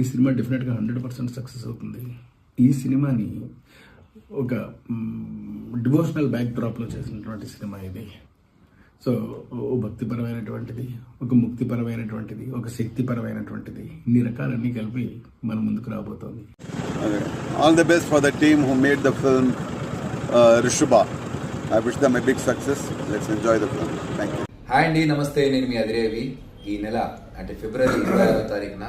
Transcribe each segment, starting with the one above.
ఈ సినిమా డెఫినెట్గా hundred percent success అవుతుంది ఈ సినిమాని ఒక డివోషనల్ బ్యాక్ డ్రాప్లో చేసినటువంటి సినిమా ఇది సో ఓ భక్తిపరమైనటువంటిది ఒక ముక్తిపరమైనటువంటిది ఒక శక్తిపరమైనటువంటిది ఇన్ని రకాలన్నీ కలిపి మన ముందుకు రాబోతోంది the best for the team who made the film uh, Rishubha. I wish them a big success. Let's enjoy the film. Thank you. Hi అండి నమస్తే నేను మీ అదిరేవి ఈ నెల అంటే ఫిబ్రవరి ఇరవై ఆరో తారీఖున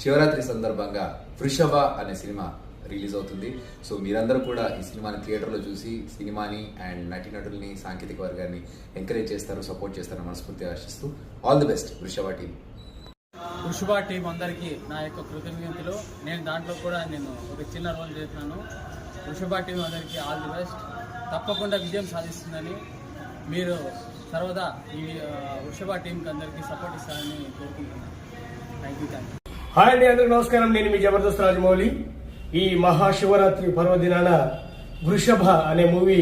శివరాత్రి సందర్భంగా వృషభ అనే సినిమా రిలీజ్ అవుతుంది. సో మీరందరూ కూడా ఈ సినిమాని థియేటర్లో చూసి సినిమాని అండ్ నటీనటుల్ని సాంకేతిక వర్గాన్ని ఎంకరేజ్ చేస్తారు సపోర్ట్ చేస్తారని మనస్ఫూర్తిగా ఆశిస్తూ all the best Vrushabha team Vrushabha team అందరికీ నా యొక్క కృతజ్ఞతలు. నేను దాంట్లో కూడా నేను ఒక చిన్న రోల్ చేస్తున్నాను వృషభ టీం అందరికీ ఆల్ ది బెస్ట్ తప్పకుండా విజయం సాధిస్తుందని మీరు సర్వదా ఈ వృషభ టీంకి అందరికీ సపోర్ట్ ఇస్తారని కోరుకుంటున్నాను. Thank you thank you hi అండి అందరికి నమస్కారం. నేను మీ జబర్దస్త్ రాజమౌళి. ఈ మహాశివరాత్రి పర్వదినాన వృషభ అనే మూవీ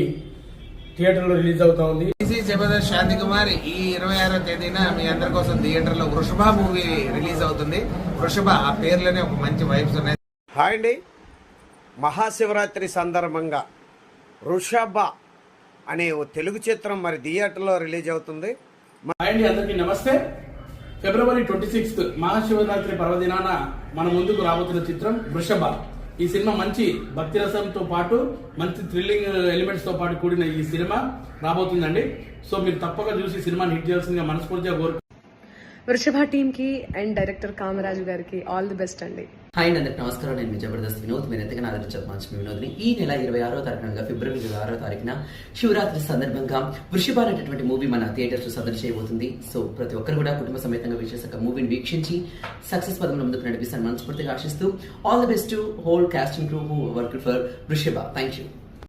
థియేటర్లో రిలీజ్ అవుతా ఉంది. జబర్దస్త్ శాంతి కుమార్ ఈ ఇరవై ఆరో తేదీన మీ అందరి కోసం థియేటర్లో వృషభ మూవీ రిలీజ్ అవుతుంది. వృషభ ఆ పేర్లోనే ఒక మంచి వైబ్స్ ఉన్నాయి. హాయ్ అండి. మహాశివరాత్రి సందర్భంగా వృషభ అనే ఓ తెలుగు చిత్రం మరి థియేటర్లో రిలీజ్ అవుతుంది. హాయ్ అండి అందరికీ నమస్తే. ఫిబ్రవరి ట్వంటీ సిక్స్త్ మహాశివరాత్రి పర్వదినాన మన ముందుకు రాబోతున్న చిత్రం వృషభ. ఈ సినిమా మంచి భక్తి రసంతో పాటు మంచి థ్రిల్లింగ్ ఎలిమెంట్స్తో పాటు కూడిన ఈ సినిమా రాబోతుందండి. సో మీరు తప్పక చూసి సినిమాని హిట్ చేయాల్సిందిగా మనస్ఫూర్తిగా కోరు వృషభ టీంకి అండ్ డైరెక్టర్ కామరాజు గారికి ఆల్ ది బెస్ట్ అండి. హాయ్ అండి అందరికి నమస్కారం. నేను జబర్దస్త్ వినోద్. మీరు ఎంతగానో ఆదరించారు మంచి వినోద్ని. ఈ నెల ఇరవై ఆరో తారీఖున ఫిబ్రవరి ఇరవై ఆరో తారీఖున శివరాత్రి సందర్భంగా వృషభ అనేటటువంటి మూవీ మన థియేటర్స్ సందడి చేయబోతుంది. సో ప్రతి ఒక్కరు కూడా కుటుంబ సమేతంగా విశేషక మూవీని వీక్షించి సక్సెస్ పదంలో ముందుకు నడిపిస్తాను మనస్ఫూర్తిగా ఆశిస్తూ all the best whole casting crew who work for Vrushabha. Thank you